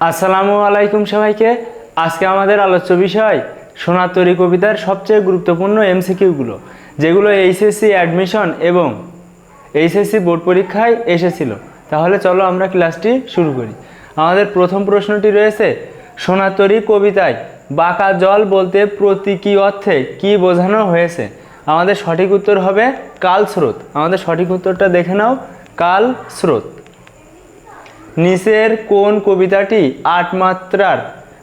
আসসালামু আলাইকুম সবাইকে। আজকে আমাদের আলোচ্য বিষয়, সোনার তরী কবিতার সবচেয়ে গুরুত্বপূর্ণ এমসিকিউগুলো, যেগুলো এইচএসসি অ্যাডমিশন এবং এইচএসসি বোর্ড পরীক্ষায় এসেছিল। তাহলে চলো আমরা ক্লাসটি শুরু করি। আমাদের প্রথম প্রশ্নটি রয়েছে, সোনার তরী কবিতায় বাঁকা জল বলতে প্রতীকী অর্থে কি বোঝানো হয়েছে? আমাদের সঠিক উত্তর হবে কাল স্রোত আমাদের সঠিক উত্তরটা দেখে নাও কাল স্রোত নিচের কোন কবিতাটি আট মাত্রার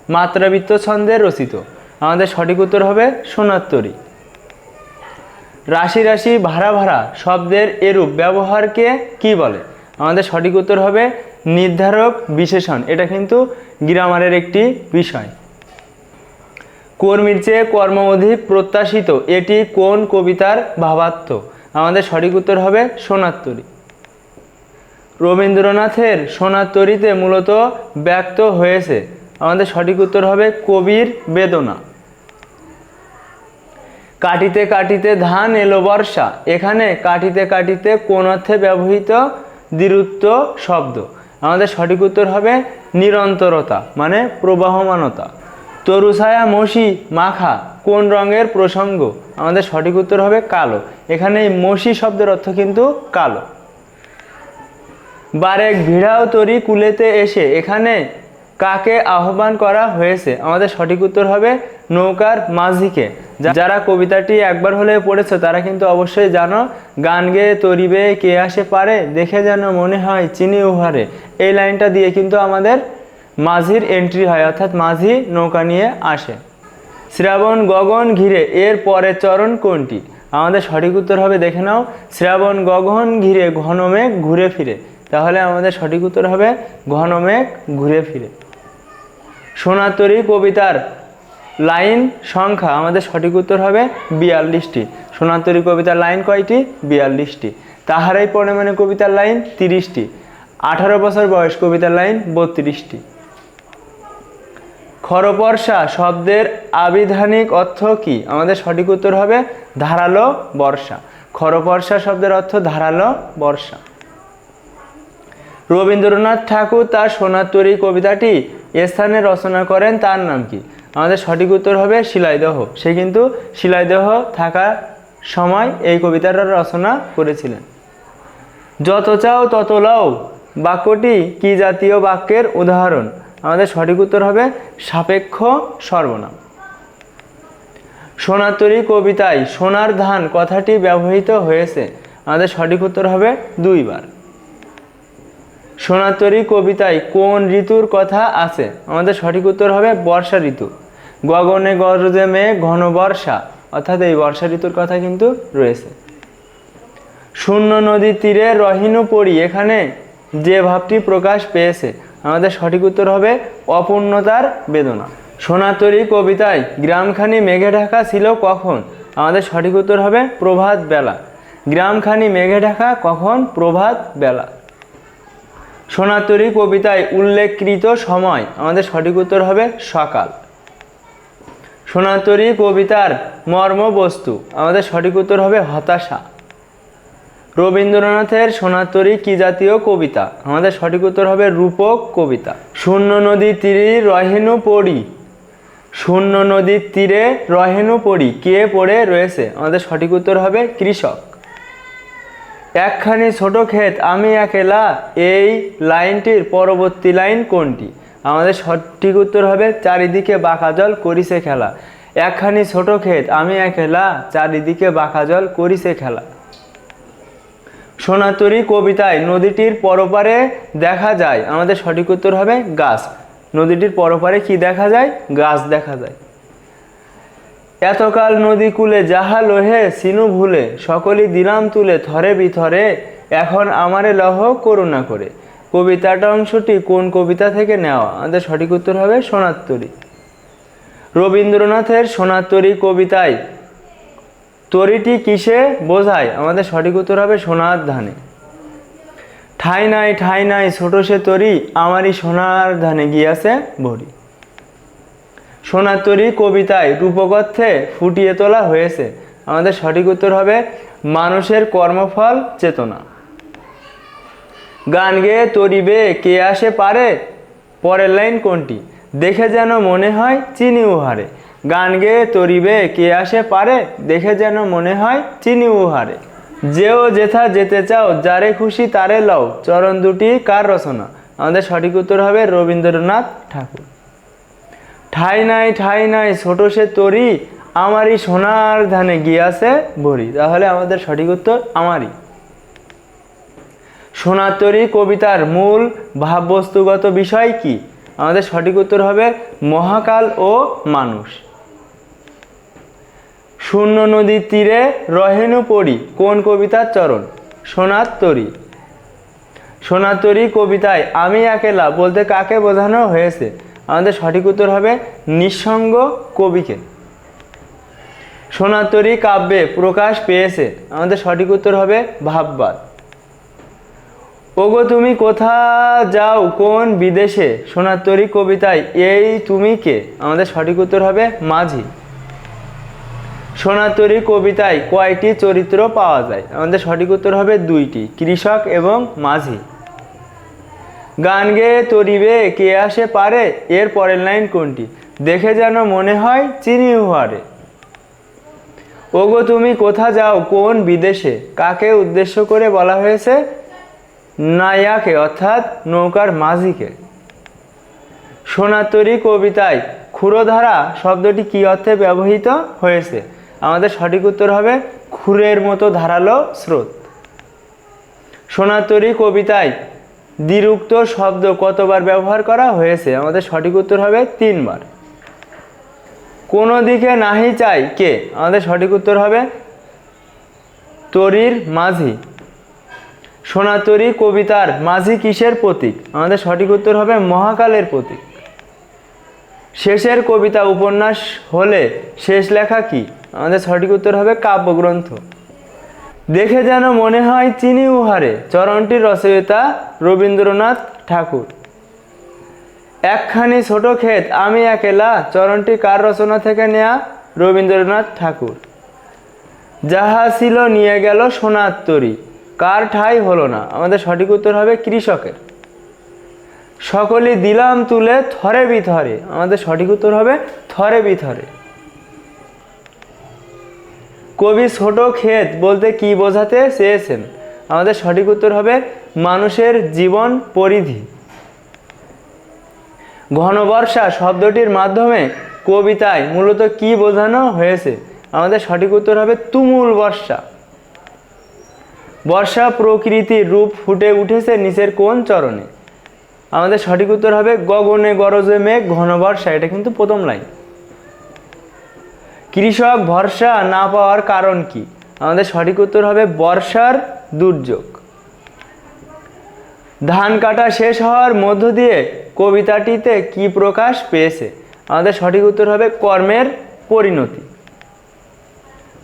মাত্রাবৃত্ত ছন্দে রচিত? আমাদের সঠিক উত্তর হবে সোনাত্তরী। রাশি রাশি ভাড়া ভাড়া শব্দের এরূপ ব্যবহারকে কি বলে? আমাদের সঠিক উত্তর হবে নির্ধারক বিশেষণ। এটা কিন্তু গ্রামারের একটি বিষয়। কর্মীর চেয়ে কর্ম অধিক প্রত্যাশিত এটি কোন কবিতার ভাবাত্ম? আমাদের সঠিক উত্তর হবে সোনাত্তরী। রবীন্দ্রনাথের সোনার তরীতে মূলত ব্যক্ত হয়েছে। আমাদের সঠিক উত্তর হবে কবির বেদনা। কাটিতে কাটিতে ধান এলো বর্ষা। এখানে কাটিতে কাটিতে কোন অর্থে ব্যবহৃত দ্বিরুত্ব শব্দ? আমাদের সঠিক উত্তর হবে নিরন্তরতা মানে প্রবাহমানতা। তরুছায়া মসি মাখা কোন রঙের প্রসঙ্গ? আমাদের সঠিক উত্তর হবে কালো। এখানে মসি শব্দের অর্থ কিন্তু কালো। বারেক ভিড়াও তরি কুলেতে এসে, এখানে কাকে আহ্বান করা হয়েছে? আমাদের সঠিক উত্তর হবে নৌকার মাঝিকে। যারা কবিতাটি একবার হলে পড়েছে, তারা কিন্তু অবশ্যই জানো, গান গেয়ে তরিবে কে আসে পারে, দেখে যেন মনে হয় চিনি উহারে। এই লাইনটা দিয়ে কিন্তু আমাদের মাঝির এন্ট্রি হয়, অর্থাৎ মাঝি নৌকা নিয়ে আসে। শ্রাবণ গগন ঘিরে, এর পরের চরণ কোনটি? আমাদের সঠিক উত্তর হবে, দেখে নাও। শ্রাবণ গগন ঘিরে ঘনমেঘ ঘুরে ফিরে। তাহলে আমাদের সঠিক উত্তর হবে ঘনমেঘ ঘুরে ফিরে। সোনাতরী কবিতার লাইন সংখ্যা, আমাদের সঠিক উত্তর হবে বিয়াল্লিশটি। সোনাতরী কবিতার লাইন কয়টি? বিয়াল্লিশটি। তাহারাই পড়ে মানে কবিতার লাইন তিরিশটি। আঠারো বছর বয়স কবিতার লাইন বত্রিশটি। খরপর্ষা শব্দের আবিধানিক অর্থ কি? আমাদের সঠিক উত্তর হবে ধারালো বর্ষা। খরপর্ষা শব্দের অর্থ ধারালো বর্ষা। রবীন্দ্রনাথ ঠাকুর তার সোনার তরী কবিতাটি স্থানে রচনা করেন, তার নাম কি? আমাদের সঠিক উত্তর হবে শিলাইদহ। সে কিন্তু শিলাইদহ থাকার সময় এই কবিতাটা রচনা করেছিলেন। যত চাও তত লও, বাক্যটি কি জাতীয় বাক্যের উদাহরণ? আমাদের সঠিক উত্তর হবে সাপেক্ষ সর্বনাম। সোনাতরী কবিতায় সোনার ধান কথাটি ব্যবহৃত হয়েছে। আমাদের সঠিক উত্তর হবে দুইবার। সোনাতরী কবিতায় কোন ঋতুর কথা আছে? আমাদের সঠিক উত্তর হবে বর্ষা ঋতু। গগনে গরজে মেঘ ঘন বর্ষা। অর্থাৎ এই বর্ষা ঋতুর কথা কিন্তু রয়েছে। শূন্য নদীর তীরে রহিনু পড়ি এখানে যে ভাবটি প্রকাশ পেয়েছে। আমাদের সঠিক উত্তর হবে অপূর্ণতার বেদনা। সোনাতরী কবিতায় গ্রামখানি মেঘে ঢাকা ছিল কখন? আমাদের সঠিক উত্তর হবে প্রভাত বেলা গ্রামখানি মেঘে ঢাকা কখন? প্রভাত বেলা সোনাতরী কবিতায় উল্লেখকৃত সময়। আমাদের সঠিক উত্তর হবে সকাল। সোনাতরী কবিতার মর্মবস্তু আমাদের সঠিক উত্তর হবে হতাশা। রবীন্দ্রনাথের সোনাতরী কি জাতীয় কবিতা? আমাদের সঠিক উত্তর হবে রূপক কবিতা। শূন্য নদী তীরে রহেনু পড়ি। শূন্য নদীর তীরে রহেনু পড়ি। কে পড়ে রয়েছে? আমাদের সঠিক উত্তর হবে কৃষক। একখানি ছোট ক্ষেত, আমি একেলা এই লাইনটির পরবর্তী লাইন কোনটি? আমাদের সঠিক উত্তর হবে, চারিদিকে বাঁকা জল করিছে খেলা। একখানি ছোট ক্ষেত, আমি একেলা চারিদিকে বাঁকা জল করিছে খেলা। সোনাতরী কবিতায় নদীটির পরপারে দেখা যায়, আমাদের সঠিক উত্তর হবে গাছ। নদীটির পরপারে কি দেখা যায়? গাছ দেখা যায়। এতকাল নদী কূলে যাহা লোহে, সিনু ভুলে, সকলই দিলাম তুলে থরে বিথরে, এখন আমারে লহ করুণা করে। কবিতাটা অংশটি কোন কবিতা থেকে নেওয়া? আমাদের সঠিক উত্তর হবে সোনাত্তরী। রবীন্দ্রনাথের সোনাত্তরী কবিতায়, তরিটি কিসে বোঝায়? আমাদের সঠিক উত্তর হবে সোনার ধানে। ঠাই নাই ঠাই নাই, ছোট সে তরি, আমারই সোনার ধানে গিয়াছে ভরি। সোনাতরী কবিতায় রূপকথ্যে ফুটিয়ে তোলা হয়েছে। আমাদের সঠিক উত্তর হবে মানুষের কর্মফল চেতনা। গান গেয়ে তরিবে কে আসে পারে? পরের লাইন কোনটি? দেখে যেন মনে হয় চিনি উহারে। গান গেয়ে তরিবে কে আসে পারে? দেখে যেন মনে হয় চিনি উহারে। যেও যেথা যেতে চাও, যারে খুশি তারে লও। চরণ দুটি কার রচনা? আমাদের সঠিক উত্তর হবে রবীন্দ্রনাথ ঠাকুর। ঠাই নাই ঠাই নাই, ছোট সে তরি, আমারই সোনার ধানে গিয়াছে ভরি তাহলে আমাদের সঠিক উত্তর আমারই। সোনার তরি কবিতার মূল ভাববস্তুগত বিষয় কি? আমাদের সঠিক উত্তর হবে মহাকাল ও মানুষ। শূন্য নদীর তীরে রহেনু পড়ি, কোন কবিতার চরণ? সোনার তরী। সোনার তরী কবিতায় আমি একেলা বলতে কাকে বোঝানো হয়েছে? আমাদের সঠিক উত্তর হবে নিঃসঙ্গ কবিকে। সোনার তরী কাব্যে প্রকাশ পেয়েছে। আমাদের সঠিক উত্তর হবে ভাববাদ। ওগো তুমি কোথা যাও? কোন বিদেশে? সোনার তরী কবিতায় এই তুমি কে? আমাদের সঠিক উত্তর হবে মাঝি। সোনার তরী কবিতায় কয়টি চরিত্র পাওয়া যায়? আমাদের সঠিক উত্তর হবে দুইটি, কৃষক এবং মাঝি। গান গেয়ে তরিবে, কে আসে পারে? এর পরের লাইন কোনটি? দেখে যেন মনে হয় চিনি উহারে। ওগো, তুমি কোথা যাও? কোন বিদেশে? কাকে উদ্দেশ্য করে বলা হয়েছে? নায়াকে, অর্থাৎ নৌকার মাঝিকে। সোনাতরী কবিতায় ক্ষুরধারা শব্দটি কি অর্থে ব্যবহৃত হয়েছে? আমাদের সঠিক উত্তর হবে খুরের মতো ধারালো স্রোত। সোনাতরী কবিতায় দ্বিরুক্ত শব্দ কতবার ব্যবহার করা হয়েছে? আমাদের সঠিক উত্তর হবে তিনবার। কোনো দিকে নাহি চাই কে? আমাদের সঠিক উত্তর হবে তরির মাঝি। সোনাতরী কবিতার মাঝি কিসের প্রতীক? আমাদের সঠিক উত্তর হবে মহাকালের প্রতীক। শেষের কবিতা উপন্যাস হলে শেষ লেখা কি? আমাদের সঠিক উত্তর হবে কাব্যগ্রন্থ। দেখে যেন মনে হয় চিনি উহারে, চরণটির রচয়িতা রবীন্দ্রনাথ ঠাকুর। একখানি ছোট ক্ষেত, আমি একেলা, চরণটি কার রচনা থেকে নেয়া? রবীন্দ্রনাথ ঠাকুর। যাহা ছিল নিয়ে গেল সোনার তরী, কার ঠাই হলো না? আমাদের সঠিক উত্তর হবে কৃষকের। সকলেই দিলাম তুলে থরে বিথরে, আমাদের সঠিক উত্তর হবে থরে বিথরে। কবি ছোট ক্ষেত বলতে কি বোঝাতে চেয়েছেন? আমাদের সঠিক উত্তর হবে মানুষের জীবন পরিধি। ঘনবর্ষা শব্দটির মাধ্যমে কবিতায় মূলত কি বোঝানো হয়েছে? আমাদের সঠিক উত্তর হবে তুমুল বর্ষা। বর্ষা প্রকৃতির রূপ ফুটে উঠেছে নিচের কোন চরণে? আমাদের সঠিক উত্তর হবে গগনে গরজে মেঘ ঘন বর্ষা এটা কিন্তু প্রথম লাইন কৃষক ভরসা না পাওয়ার কারণ কি? আমাদের সঠিক উত্তর হবে বর্ষার দুর্যোগ। ধান কাটা শেষ হওয়ার মধ্য দিয়ে কবিতাটিতে কি প্রকাশ পেয়েছে? আমাদের সঠিক উত্তর হবে কর্মের পরিণতি।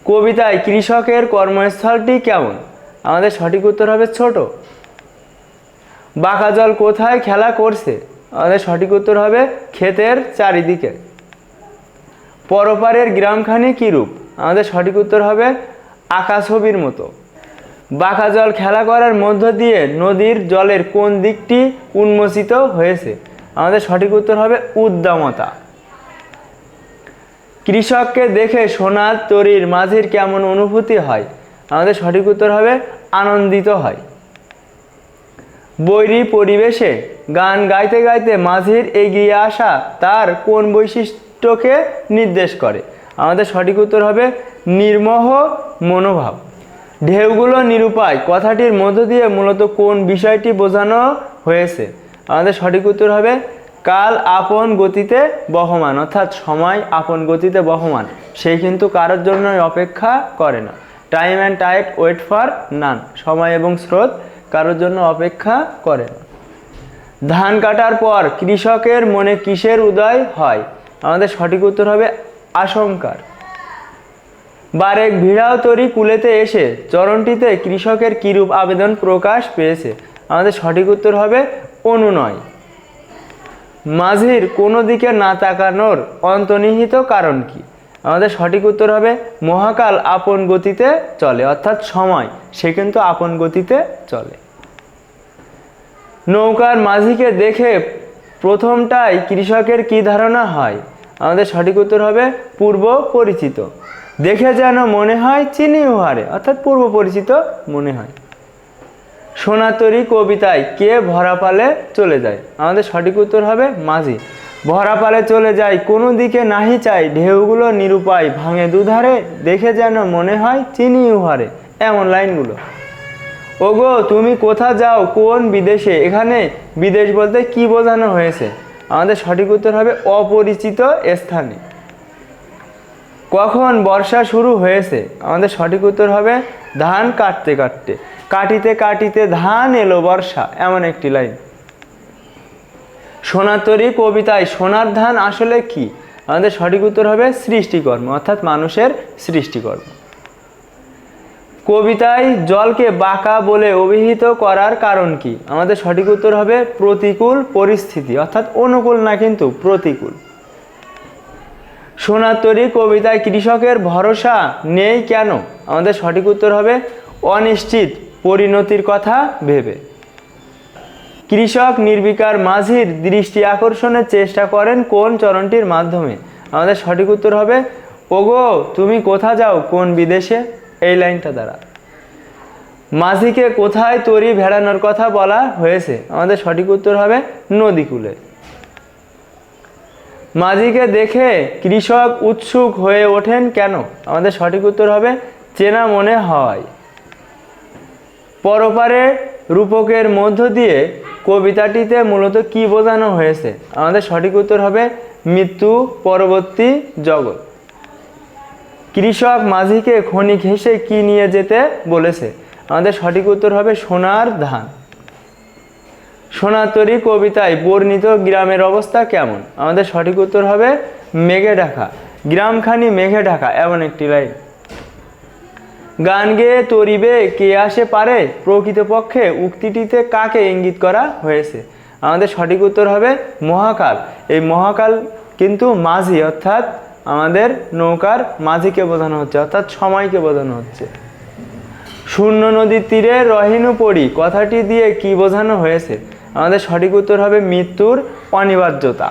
কবিতায় কৃষকের কর্মস্থলটি কেমন? আমাদের সঠিক উত্তর হবে ছোট। বাঁকা জল কোথায় খেলা করছে? আমাদের সঠিক উত্তর হবে ক্ষেতের চারিদিকে। পরপারের গ্রামখানি কী রূপ আমাদের সঠিক উত্তর হবে আকাশ ছবির মতো। বাঁকা জল খেলা করার মধ্য দিয়ে নদীর জলের কোন দিকটি উন্মোচিত হয়েছে? আমাদের সঠিক উত্তর হবে উদ্দামতা। কৃষককে দেখে সোনার তরির মাঝির কেমন অনুভূতি হয়? আমাদের সঠিক উত্তর হবে আনন্দিত হয়। বৈরী পরিবেশে গান গাইতে গাইতে মাঝির এগিয়ে আসা তার কোন বৈশিষ্ট্যকে নির্দেশ করে। আমাদের সঠিক উত্তর হবে নির্মোহ মনোভাব। ঢেউগুলো নিরুপায়। কথাটির মধ্য দিয়ে মূলত কোন বিষয়টি বোঝানো হয়েছে? আমাদের সঠিক উত্তর হবে কাল আপন গতিতে বহমান, অর্থাৎ সময় আপন গতিতে বহমান। সেই কিন্তু কারোর জন্যই অপেক্ষা করে না। Time and tide wait for none সময় এবং স্রোত কারোর জন্য অপেক্ষা করে না। ধান কাটার পর কৃষকের মনে কিসের উদয় হয়? আমাদের সঠিক উত্তর হবে আশঙ্কার। বারেক ভিড়াও তরি কুলেতে এসে চরণটিতে কৃষকের কিরূপ আবেদন প্রকাশ পেয়েছে? আমাদের সঠিক উত্তর হবে অনুনয়। মাঝির কোনো দিকে না তাকানোর অন্তর্নিহিত কারণ কি? আমাদের সঠিক উত্তর হবে মহাকাল আপন গতিতে চলে, অর্থাৎ সময়, সে কিন্তু আপন গতিতে চলে। নৌকার মাঝিকে দেখে প্রথমটাই কৃষকের কি ধারণা হয়? আমাদের সঠিক উত্তর হবে পূর্ব পরিচিত। দেখে যেন মনে হয় চিনি উহারে, অর্থাৎ পূর্ব পরিচিত মনে হয়। সোনাতরি কবিতায় কে ভরাপালে চলে যায়? আমাদের সঠিক উত্তর হবে মাঝি। ভরাপালে চলে যায়, কোনো দিকে নাহি চাই ঢেউগুলো নিরুপায় ভাঙে দুধারে, দেখে যেন মনে হয় চিনি উহারে। এমন লাইনগুলো। ওগো, তুমি কোথা যাও? কোন বিদেশে? এখানে বিদেশ বলতে কি বোঝানো হয়েছে? আমাদের সঠিক উত্তর হবে অপরিচিত স্থানে। কখন বর্ষা শুরু হয়েছে? আমাদের সঠিক উত্তর হবে ধান কাটতে কাটতে। কাটিতে কাটিতে ধান এলো বর্ষা, এমন একটি লাইন। সোনাতরি কবিতায়, সোনার ধান আসলে কি? আমাদের সঠিক উত্তর হবে সৃষ্টিকর্ম, অর্থাৎ মানুষের সৃষ্টিকর্ম। কবিতায় জলকে বাঁকা বলে অভিহিত করার কারণ কি? আমাদের সঠিক উত্তর হবে প্রতিকূল পরিস্থিতি, অর্থাৎ অনুকূল না কিন্তু প্রতিকূল। সোনাতরি কবিতায় কৃষকের ভরসা নেই কেন? আমাদের সঠিক উত্তর হবে অনিশ্চিত পরিণতির কথা ভেবে। কৃষক নির্বিকার মাঝির দৃষ্টি আকর্ষণের চেষ্টা করেন কোন চরণটির মাধ্যমে? আমাদের সঠিক উত্তর হবে, ওগো, তুমি কোথা যাও কোন বিদেশে? এই লাইনটা দ্বারা। মাঝিকে কোথায় তরি ভেড়ানোর কথা বলা হয়েছে? আমাদের সঠিক উত্তর হবে নদীকূলে। মাঝিকে দেখে কৃষক উৎসুক হয়ে ওঠেন কেন? আমাদের সঠিক উত্তর হবে চেনা মনে হয়। পরপারে রূপকের মধ্য দিয়ে কবিতাটিতে মূলত কি বোঝানো হয়েছে? আমাদের সঠিক উত্তর হবে মৃত্যু পরবর্তী জগৎ। কৃষক মাঝিকে খনি ঘেঁষে কি নিয়ে যেতে বলেছে? আমাদের সঠিক উত্তর হবে সোনার ধান। সোনাতরি কবিতায় বর্ণিত গ্রামের অবস্থা কেমন? আমাদের সঠিক উত্তর হবে মেঘে ঢাকা। গ্রামখানি মেঘে ঢাকা, এমন একটি লাইন। গান গেয়ে তরিবে কে আসে পারে, প্রকৃতপক্ষে উক্তিটিতে কাকে ইঙ্গিত করা হয়েছে? আমাদের সঠিক উত্তর হবে মহাকাল। এই মহাকাল কিন্তু মাঝি, অর্থাৎ আমাদের নৌকার মাঝিকে বোঝানো হচ্ছে, অর্থাৎ সময়কে বোঝানো হচ্ছে। শূন্য নদীর তীরে রহিনু পড়ি, কথাটি দিয়ে কি বোঝানো হয়েছে? আমাদের সঠিক উত্তর হবে মৃত্যুর অনিবার্যতা।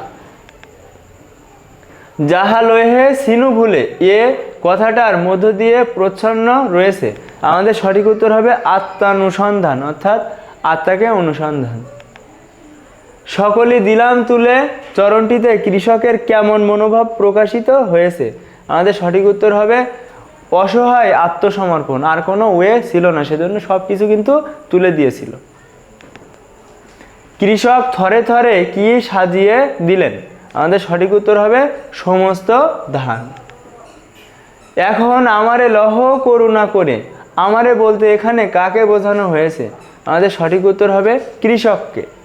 যাহা লহে সিনু ভুলে, এ কথাটার মধ্য দিয়ে প্রচ্ছন্ন রয়েছে। আমাদের সঠিক উত্তর হবে আত্মানুসন্ধান, অর্থাৎ আত্মাকে অনুসন্ধান। সকলে দিলাম তুলে, চরণটিতে কৃষকের কেমন মনোভাব প্রকাশিত হয়েছে? আমাদের সঠিক উত্তর হবে, অসহায় আত্মসমর্পণ। আর কোনো ওয়ে ছিল না, সেজন্য সব কিছু কিন্তু তুলে দিয়েছিল। কৃষক থরে থরে কি সাজিয়ে দিলেন? আমাদের সঠিক উত্তর হবে, সমস্ত ধান। এখন আমারে লহ করুণা করে, আমারে বলতে এখানে কাকে বোঝানো হয়েছে? আমাদের সঠিক উত্তর হবে, কৃষককে।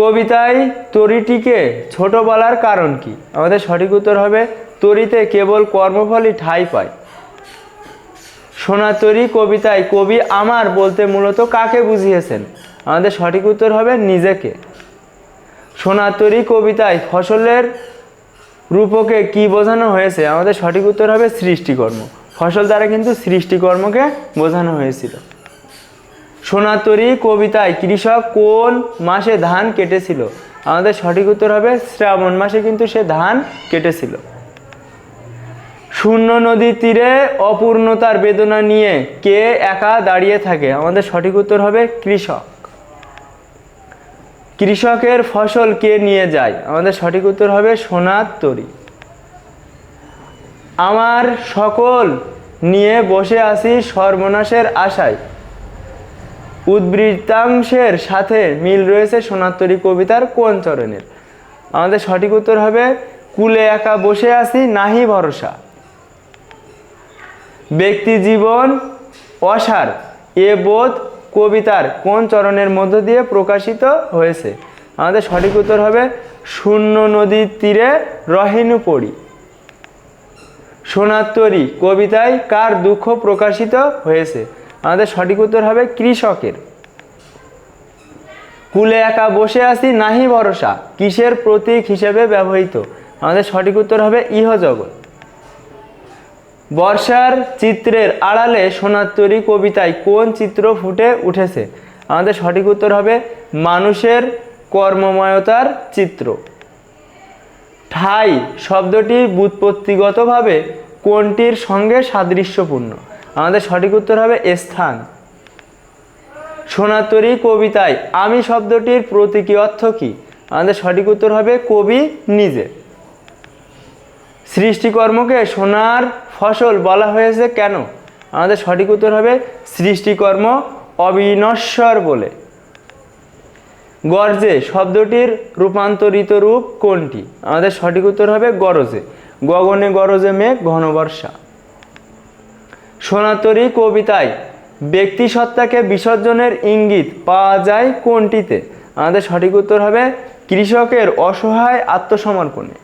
কবিতায় তরিটিকে ছোট বলার কারণ কি? আমাদের সঠিক উত্তর হবে, তরিতে কেবল কর্মফলই ঠাঁই পায়। সোনাতরি কবিতায় কবি আমার বলতে মূলত কাকে বুঝিয়েছেন? আমাদের সঠিক উত্তর হবে নিজেকে। সোনাতরি কবিতায় ফসলের রূপকে কি বোঝানো হয়েছে? আমাদের সঠিক উত্তর হবে সৃষ্টিকর্ম। ফসল দ্বারা কিন্তু সৃষ্টিকর্মকে বোঝানো হয়েছিল। সোনাতরি কবিতায় কৃষক কোন মাসে ধান কেটেছিল? আমাদের সঠিক উত্তর হবে, শ্রাবণ মাসে কিন্তু সে ধান কেটেছিল। শূন্য নদীর তীরে অপূর্ণতার বেদনা নিয়ে কে একা দাঁড়িয়ে থাকে? আমাদের সঠিক উত্তর হবে, কৃষক। কৃষকের ফসল কে নিয়ে যায়? আমাদের সঠিক উত্তর হবে সোনার তরি আমার সকল নিয়ে বসে আছি সর্বনাশের আশায়। উদ্বৃত্তাংশের সাথে মিল রয়েছে সোনাত্তরী কবিতার কোন চরণের? আমাদের সঠিক উত্তর হবে, কুলে একা বসে আছি, নাহি ভরসা। ব্যক্তি জীবন অসার, এ বোধ কবিতার কোন চরণের মধ্য দিয়ে প্রকাশিত হয়েছে? আমাদের সঠিক উত্তর হবে, শূন্য নদীর তীরে রহিনু পড়ি। সোনাত্তরী কবিতায় কার দুঃখ প্রকাশিত হয়েছে? আমাদের সঠিক উত্তর হবে কৃষকের। কুলে একা বসে আছি, নাহি ভরসা, কিসের প্রতীক হিসেবে ব্যবহৃত? আমাদের সঠিক উত্তর হবে ইহজগৎ। বর্ষার চিত্রের আড়ালে সোনাত্তরী কবিতায় কোন চিত্র ফুটে উঠেছে? আমাদের সঠিক উত্তর হবে মানুষের কর্মময়তার চিত্র। ঠাই শব্দটি বুৎপত্তিগতভাবে কোনটির সঙ্গে সাদৃশ্যপূর্ণ? আমাদের সঠিক উত্তর হবে স্থান। সোনাতরী কবিতায় আমি শব্দটির প্রতীকী অর্থ কী? আমাদের সঠিক উত্তর হবে কবি নিজে। সৃষ্টিকর্মকে সোনার ফসল বলা হয়েছে কেন? আমাদের সঠিক উত্তর হবে সৃষ্টিকর্ম অবিনশ্বর বলে। গর্জে শব্দটির রূপান্তরিত রূপ কোনটি? আমাদের সঠিক উত্তর হবে গরজে। গগনে গরজে মেঘ ঘন বর্ষা সোনাতরী কবিতায় ব্যক্তিসত্তাকে বিসর্জনের ইঙ্গিত পাওয়া যায় কোনটিতে? আমাদের সঠিক উত্তর হবে কৃষকের অসহায় আত্মসমর্পণে।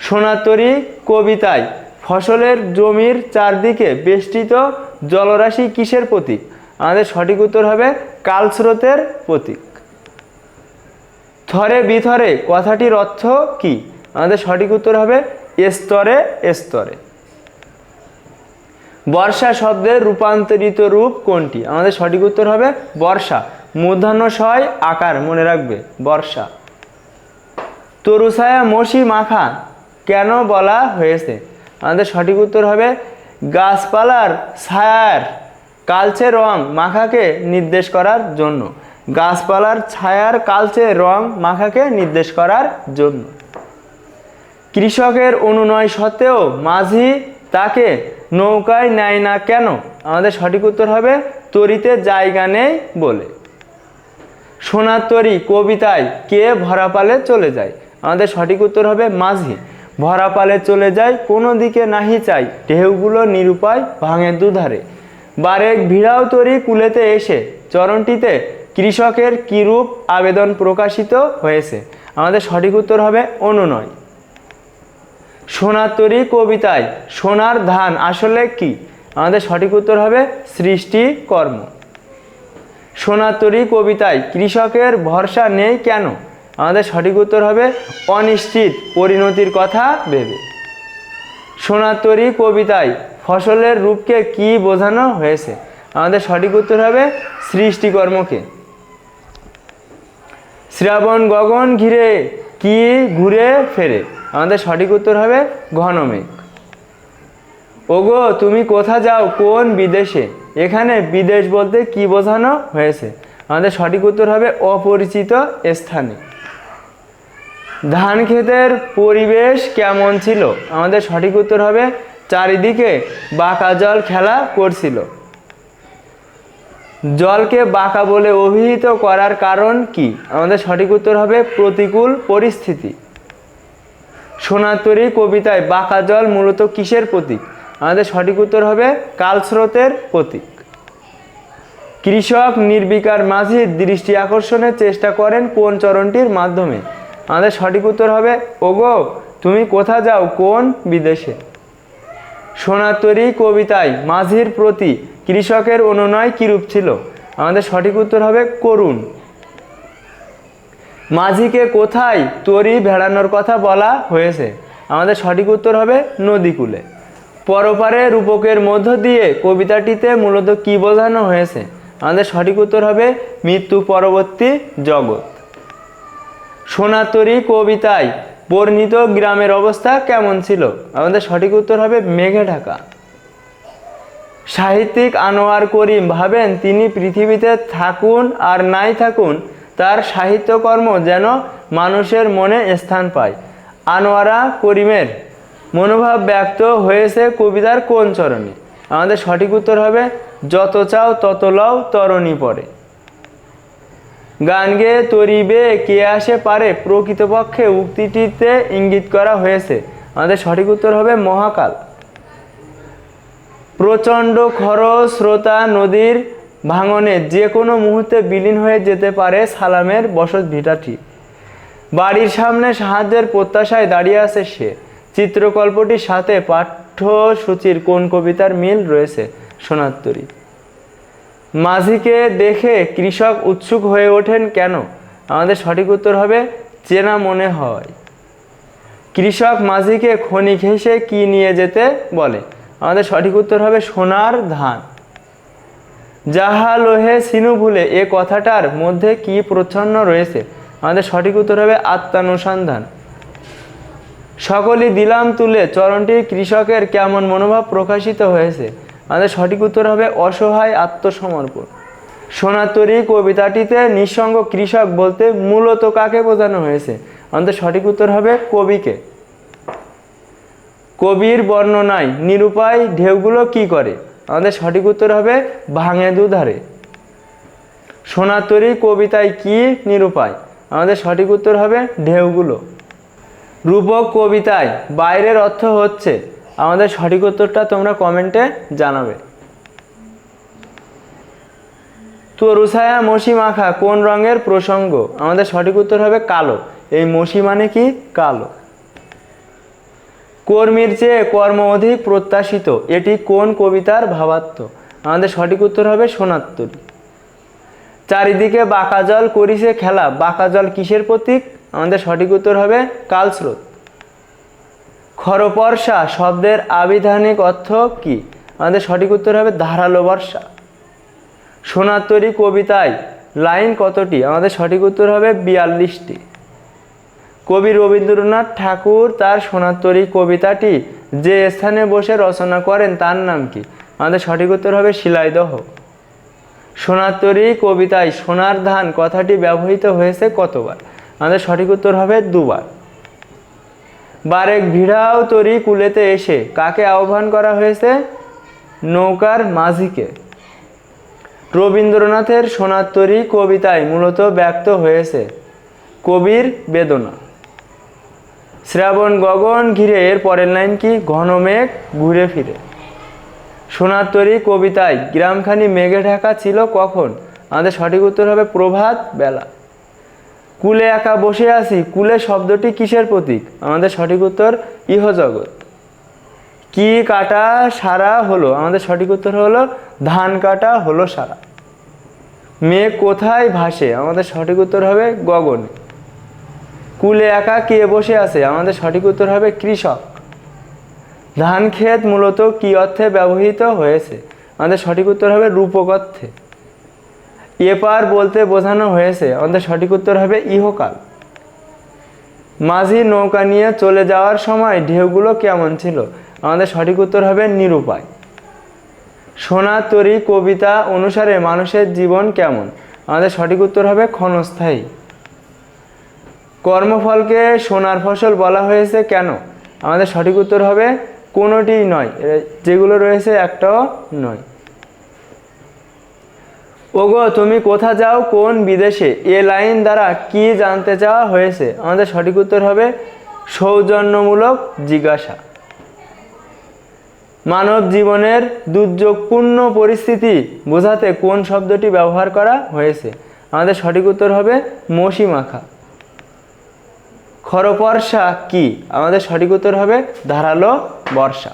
সোনাতরী কবিতায় ফসলের জমির চারদিকে বেষ্টিত জলরাশি কিসের প্রতীক? আমাদের সঠিক উত্তর হবে কালস্রোতের প্রতীক। থরে বিথরে কথাটির অর্থ কি? আমাদের সঠিক উত্তর হবে স্তরে স্তরে। বর্ষা শব্দের রূপান্তরিত রূপ কোনটি? আমাদের সঠিক উত্তর হবে বর্ষা। মূর্ধন্য শয় আকার, মনে রাখবে, বর্ষা। তরুছায়া মসি মাখা কেন বলা হয়েছে? আমাদের সঠিক উত্তর হবে গাছপালার ছায়ার, কালচে রং মাখাকে নির্দেশ করার জন্য। গাছপালার ছায়ার, কালচে রং মাখাকে নির্দেশ করার জন্য। কৃষকের অনুনয় সত্ত্বেও মাঝি তাকে নৌকায় নেয় না কেন? আমাদের সঠিক উত্তর হবে তরিতে জায়গা নেই বলে। সোনার তরি কবিতায় কে ভরাপালে চলে যায়? আমাদের সঠিক উত্তর হবে মাঝি। ভরাপালে চলে যায়, কোনো দিকে নাহি চাই, ঢেউগুলো নিরুপায় ভাঙে দুধারে। বারেক ভিড়াও তরি কুলেতে এসে, চরণটিতে কৃষকের কিরূপ আবেদন প্রকাশিত হয়েছে? আমাদের সঠিক উত্তর হবে অনুনয়। সোনার তরী কবিতায় সোনার ধান আসলে কি? আমাদের সঠিক উত্তর হবে সৃষ্টি কর্ম। সোনার তরী কবিতায় কৃষকের ভরসা নেই কেন? আমাদের সঠিক উত্তর হবে অনিশ্চিত পরিণতির কথা ভেবে। সোনার তরী কবিতায় ফসলের রূপকে কি বোঝানো হয়েছে? আমাদের সঠিক উত্তর হবে সৃষ্টিকর্মকে শ্রাবণ গগন ঘিরে কি ঘুরে ফেরে? আমাদের সঠিক উত্তর হবে ঘনমেঘ ওগো, তুমি কোথা যাও? কোন বিদেশে? এখানে বিদেশ বলতে কি বোঝানো হয়েছে? আমাদের সঠিক উত্তর হবে অপরিচিত স্থানে। ধান ক্ষেতের পরিবেশ কেমন ছিল? আমাদের সঠিক উত্তর হবে চারিদিকে বাঁকা জল খেলা করছিল। জলকে বাঁকা বলে অভিহিত করার কারণ কি? আমাদের সঠিক উত্তর হবে প্রতিকূল পরিস্থিতি। সোনাতরী কবিতায় বাঁকা জল মূলত কিসের প্রতীক? আমাদের সঠিক উত্তর হবে কালস্রোতের প্রতীক। কৃষক নির্বিকার মাঝির দৃষ্টি আকর্ষণের চেষ্টা করেন কোন চরণটির মাধ্যমে? আমাদের সঠিক উত্তর হবে, ওগো, তুমি কোথা যাও, কোন বিদেশে? সোনাতরী কবিতায় মাঝির প্রতি কৃষকের অনুনয় কীরূপ ছিল? আমাদের সঠিক উত্তর হবে করুণ। মাঝিকে কোথায় তরি ভেড়ানোর কথা বলা হয়েছে? আমাদের সঠিক উত্তর হবে নদীকূলে। পরপারে রূপকের মধ্য দিয়ে কবিতাটিতে মূলত কি বোঝানো হয়েছে? আমাদের সঠিক উত্তর হবে মৃত্যু পরবর্তী জগৎ। সোনাতরী কবিতায় বর্ণিত গ্রামের অবস্থা কেমন ছিল? আমাদের সঠিক উত্তর হবে মেঘে ঢাকা। সাহিত্যিক আনোয়ার করিম ভাবেন, তিনি পৃথিবীতে থাকুন আর নাই থাকুন তার সাহিত্যকর্ম যেন মানুষের মনে স্থান পায়। আনোয়ারা করিমের মনোভাব ব্যক্ত হয়েছে কবিতার কোন চরণে? আমাদের সঠিক উত্তর হবে, যত চাও তত লও, তরণী পড়ে। গান গেয়ে তরিবে কে আসে পারে, প্রকৃতপক্ষে উক্তিটিতে ইঙ্গিত করা হয়েছে। আমাদের সঠিক উত্তর হবে, মহাকাল। প্রচণ্ড খর স্রোতা নদীর ভাঙনে যে কোনো মুহূর্তে বিলীন হয়ে যেতে পারে সালামের বসত ভিটাটি। বাড়ির সামনে সাহায্যের প্রত্যাশায় দাঁড়িয়ে আছে সে। চিত্রকল্পটির সাথে পাঠ্যসূচির কোন কবিতার মিল রয়েছে? সোনাত্তরী। মাঝিকে দেখে কৃষক উৎসুক হয়ে ওঠেন কেন? আমাদের সঠিক উত্তর হবে, চেনা মনে হয়। কৃষক মাঝিকে খনি ঘেঁষে কি নিয়ে যেতে বলে? আমাদের সঠিক উত্তর হবে সোনার ধান। যাহা লোহে সিনু ভুলে, এ কথাটার মধ্যে কি প্রচ্ছন্ন রয়েছে? আমাদের সঠিক উত্তর হবে আত্মানুসন্ধান। সকলই দিলাম তুলে, চরণটি কৃষকের কেমন মনোভাব প্রকাশিত হয়েছে? আমাদের সঠিক উত্তর হবে অসহায় আত্মসমর্পণ। সোনাতরী কবিতাটিতে নিঃসঙ্গ কৃষক বলতে মূলত কাকে বোঝানো হয়েছে? আমাদের সঠিক উত্তর হবে কবিকে। কবির বর্ণনায় নিরুপায় ঢেউগুলো কি করে? আমাদের সঠিক উত্তর হবে ভাঙে দুধারে। সোনাতরী কবিতায় কি নিরুপায়? আমাদের সঠিক উত্তর হবে ঢেউগুলো। রূপক কবিতায় বাইরের অর্থ হচ্ছে, আমাদের সঠিক উত্তরটা তোমরা কমেন্টে জানাবে। তরুছায়া মসি মাখা কোন রঙের প্রসঙ্গ? আমাদের সঠিক উত্তর হবে কালো। এই মসি মানে কি? কালো। কর্মীর চেয়ে কর্ম অধিক প্রত্যাশিত। এটি কোন কবিতার ভাবাত্ম? আমাদের সঠিক উত্তর হবে সোনাত্তরী। চারিদিকে বাঁকা জল করিছে খেলা। বাঁকা জল কিসের প্রতীক? আমাদের সঠিক উত্তর হবে কালস্রোত। খরপর্ষা শব্দের আবিধানিক অর্থ কি? আমাদের সঠিক উত্তর হবে ধারালো বর্ষা। সোনাতরী কবিতায় লাইন কতটি? আমাদের সঠিক উত্তর হবে বিয়াল্লিশটি। কবি রবীন্দ্রনাথ ঠাকুর তার সোনাতরী কবিতাটি যে স্থানে বসে রচনা করেন তার নাম কি? আমাদের সঠিক উত্তর হবে শিলাইদহ। সোনাতরী কবিতায় সোনার ধান কথাটি ব্যবহৃত হয়েছে কতবার? আমাদের সঠিক উত্তর হবে দুবার। বারেক ভিড়াও তরি কুলেতে এসে, কাকে আহ্বান করা হয়েছে? নৌকার মাঝিকে। রবীন্দ্রনাথের সোনাতরী কবিতায় মূলত ব্যক্ত হয়েছে কবির বেদনা। শ্রাবণ গগন ঘিরে এর পরের লাইন কি? ঘন মেঘ ঘুরে ফিরে। সোনাতরী কবিতায়, গ্রামখানি মেঘে ঢাকা ছিল কখন? আমাদের সঠিক উত্তর হবে প্রভাত বেলা। কুলে একা বসে আছি, কুলে শব্দটি কিসের প্রতীক? আমাদের সঠিক উত্তর, ইহজগৎ। কি কাটা সারা হলো? আমাদের সঠিক উত্তর হলো, ধান কাটা হলো সারা। মেঘ কোথায় ভাসে? আমাদের সঠিক উত্তর হবে গগনে। কুলে একা কে বসে আছে? আমাদের সঠিক উত্তর হবে কৃষক। ধান ক্ষেত মূলত কি অর্থে ব্যবহৃত হয়েছে? আমাদের সঠিক উত্তর হবে রূপক অর্থে এপার বলতে বোঝানো হয়েছে, আমাদের সঠিক উত্তর হবে ইহকাল। মাঝি নৌকা নিয়ে চলে যাওয়ার সময় ঢেউগুলো কেমন ছিল? আমাদের সঠিক উত্তর হবে নিরুপায়। সোনা, তরী, কবিতা অনুসারে মানুষের জীবন কেমন? আমাদের সঠিক উত্তর হবে ক্ষণস্থায়ী। কর্মফলকে সোনার ফসল বলা হয়েছে কেন? আমাদের সঠিক উত্তর হবে কোনোটিই নয়। যেগুলো রয়েছে একটাও নয়। ওগো, তুমি কোথা যাও? কোন বিদেশে? এ লাইন দ্বারা কি জানতে চাওয়া হয়েছে? আমাদের সঠিক উত্তর হবে সৌজন্যমূলক জিজ্ঞাসা। মানব জীবনের দুর্যোগপূর্ণ পরিস্থিতি বোঝাতে কোন শব্দটি ব্যবহার করা হয়েছে? আমাদের সঠিক উত্তর হবে মসি মাখা খরপর্ষা কি? আমাদের সঠিক উত্তর হবে ধারালো বর্ষা।